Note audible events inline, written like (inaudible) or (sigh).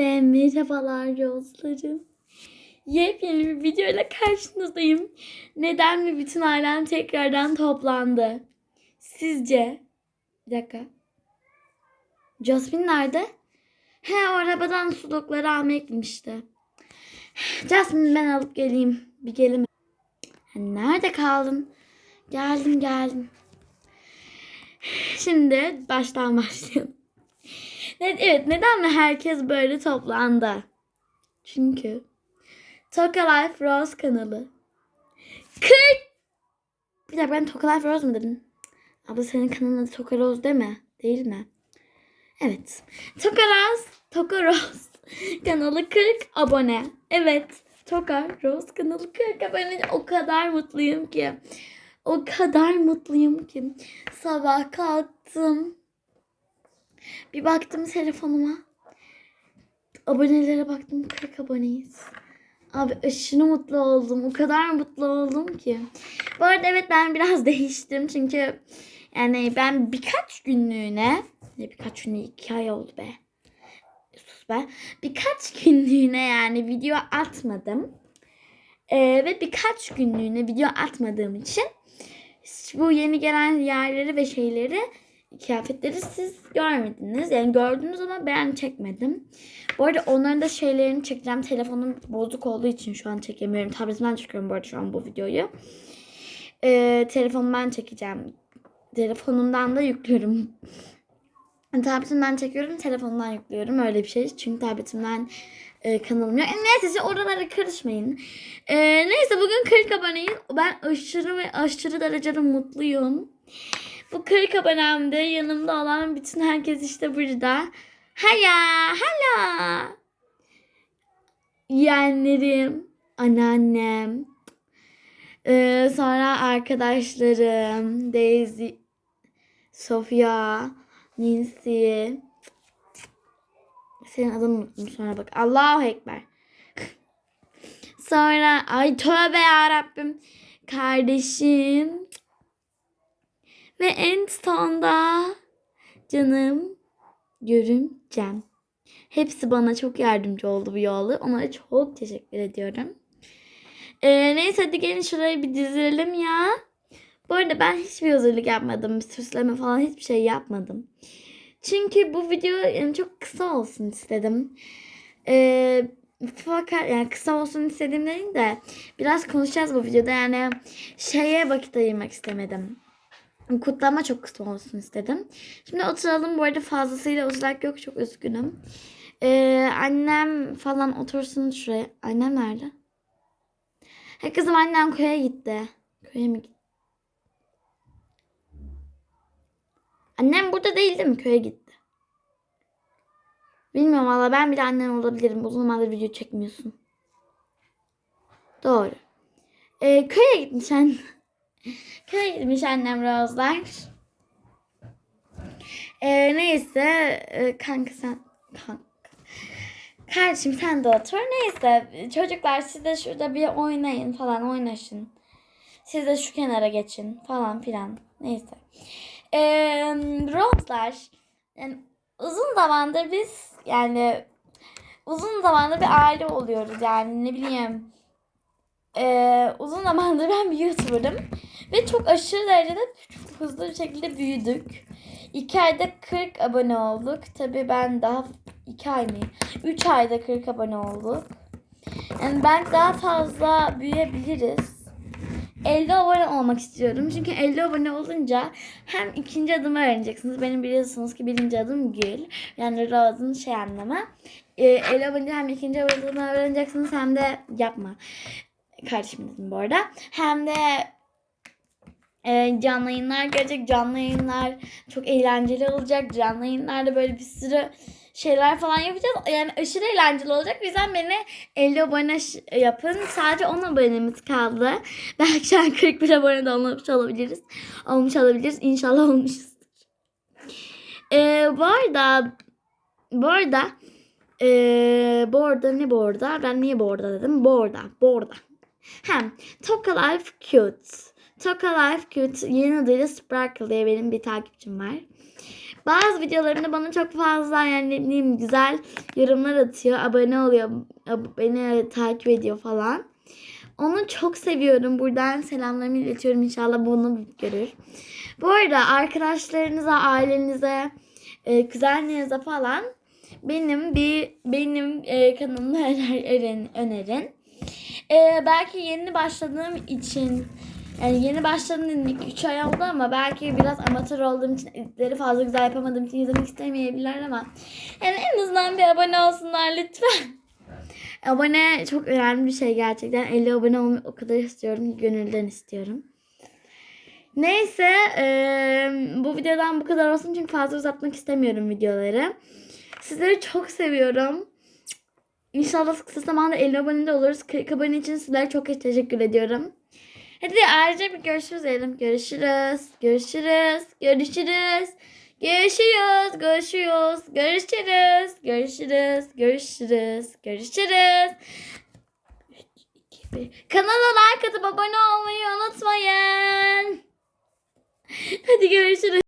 Ve merhabalar dostlarım. Yepyeni bir videoyla karşınızdayım. Neden mi bütün ailem tekrardan toplandı? Sizce? Bir dakika. Jasmine nerede? He o arabadan sulukları almaya gitmişti. Jasmine ben alıp geleyim. Bir gelin. Ha, Nerede kaldın? Geldim geldim. Şimdi baştan başlayalım. Evet neden mi herkes böyle toplandı? Çünkü Toka Life Rose kanalı 40 Bir dakika ben Toka Life Rose mu dedim? Abla senin kanalın adı Toka Rose değil mi? Değil mi? Evet. Toka Rose, Toka Rose (laughs) kanalı 40 abone. Evet. Toka Rose kanalı 40 abone. O kadar mutluyum ki. O kadar mutluyum ki. Sabah kalktım. Bir baktım telefonuma. Abonelere baktım 40 aboneyiz. Abi aşırı mutlu oldum. O kadar mutlu oldum ki. Bu arada evet ben biraz (laughs) değiştim. Çünkü yani ben birkaç günlüğüne ne birkaç günlüğü iki ay oldu be. Sus be. Birkaç günlüğüne yani video atmadım. Ee, ve birkaç günlüğüne video atmadığım için bu yeni gelen yerleri ve şeyleri kıyafetleri siz görmediniz. Yani gördünüz ama ben çekmedim. Bu arada onların da şeylerini çekeceğim. Telefonum bozuk olduğu için şu an çekemiyorum. Tabletimden çekiyorum bu arada şu an bu videoyu. Ee, telefonumdan çekeceğim. Telefonumdan da yüklüyorum. (laughs) Tabletimden çekiyorum, telefonumdan yüklüyorum. Öyle bir şey. Çünkü tabletimden e, kanalım yok. E, neyse siz oralara karışmayın. E, neyse bugün 40 aboneyiz. Ben aşırı ve aşırı derecede mutluyum. Bu 40 abonemde yanımda olan bütün herkes işte burada. Haya, hala. Yeğenlerim, anneannem, e, sonra arkadaşlarım, Daisy, Sofia, Nancy. Senin adını unuttum sonra bak. Allahu Ekber. (laughs) sonra ay tövbe ya Rabbim. Kardeşim. Ve en sonda canım görümcem. Hepsi bana çok yardımcı oldu bu yolda. Onlara çok teşekkür ediyorum. Ee, neyse hadi gelin şurayı bir dizelim ya. Bu arada ben hiçbir hazırlık yapmadım. Süsleme falan hiçbir şey yapmadım. Çünkü bu video yani çok kısa olsun istedim. Ee, fakat yani kısa olsun istedim değil de biraz konuşacağız bu videoda. Yani şeye vakit ayırmak istemedim. Kutlama çok kısa olsun istedim. Şimdi oturalım. Bu arada fazlasıyla oturak yok. Çok üzgünüm. Ee, annem falan otursun şuraya. Annem nerede? Ha kızım annem köye gitti. Köye mi gitti? Annem burada değil değil mi? Köye gitti. Bilmiyorum valla ben bile annen olabilirim. Uzun zamandır video çekmiyorsun. Doğru. Ee, köye gitmiş annem. (laughs) köye gitmiş annem Rozlar. Ee, neyse e, kanka sen kanka. Kardeşim sen de otur. Neyse çocuklar siz de şurada bir oynayın falan oynaşın. Siz de şu kenara geçin falan filan. Neyse. Ee, Rose'lar yani uzun zamandır biz yani uzun zamandır bir aile oluyoruz yani ne bileyim ee, uzun zamandır ben bir YouTuber'ım ve çok aşırı derecede çok hızlı bir şekilde büyüdük. 2 ayda 40 abone olduk. Tabi ben daha 2 ay mı? 3 ayda 40 abone olduk. Yani ben daha fazla büyüyebiliriz. 50 abone olmak istiyorum. Çünkü 50 abone olunca hem ikinci adımı öğreneceksiniz. Benim biliyorsunuz ki birinci adım Gül. Yani Rose'un şey anlamı. Ee, 50 abone hem ikinci adımı öğreneceksiniz hem de yapma. Kardeşim dedim bu arada. Hem de e, canlı yayınlar gelecek. Canlı yayınlar çok eğlenceli olacak. Canlı yayınlarda böyle bir sürü şeyler falan yapacağız. Yani aşırı eğlenceli olacak. O yüzden beni 50 abone yapın. Sadece 10 abonemiz kaldı. (laughs) Belki şu an 41 abone de olmuş olabiliriz. Olmuş olabiliriz. İnşallah olmuşuzdur. Ee, bu arada bu arada ee, bu arada ne bu arada? Ben niye bu arada dedim? Bu arada. Bu arada. Hem Toka Life Cute. Toka Life Cute yeni adıyla Sparkle diye benim bir takipçim var. Bazı videolarımda bana çok fazla yani ne bileyim güzel yorumlar atıyor. Abone oluyor. Beni takip ediyor falan. Onu çok seviyorum. Buradan selamlarımı iletiyorum. İnşallah bunu görür. Bu arada arkadaşlarınıza, ailenize, e, kuzenlerinize falan benim bir benim e, kanalımı (laughs) öner, önerin. önerin. E, belki yeni başladığım için yani yeni başladım 3 ay oldu ama belki biraz amatör olduğum için editleri fazla güzel yapamadığım için izlemek istemeyebilirler ama yani en azından bir abone olsunlar lütfen. Abone çok önemli bir şey gerçekten. 50 abone olmayı o kadar istiyorum. ki Gönülden istiyorum. Neyse eee, bu videodan bu kadar olsun çünkü fazla uzatmak istemiyorum videoları. Sizleri çok seviyorum. İnşallah kısa zamanda 50 abone de oluruz. 40 abone için sizlere çok teşekkür ediyorum. Hadi ayrıca bir görüşürüz diyelim. Görüşürüz. Görüşürüz. Görüşürüz. Görüşürüz. Görüşürüz. Görüşürüz. Görüşürüz. Görüşürüz. Görüşürüz. Kanala like atıp abone olmayı unutmayın. Hadi görüşürüz.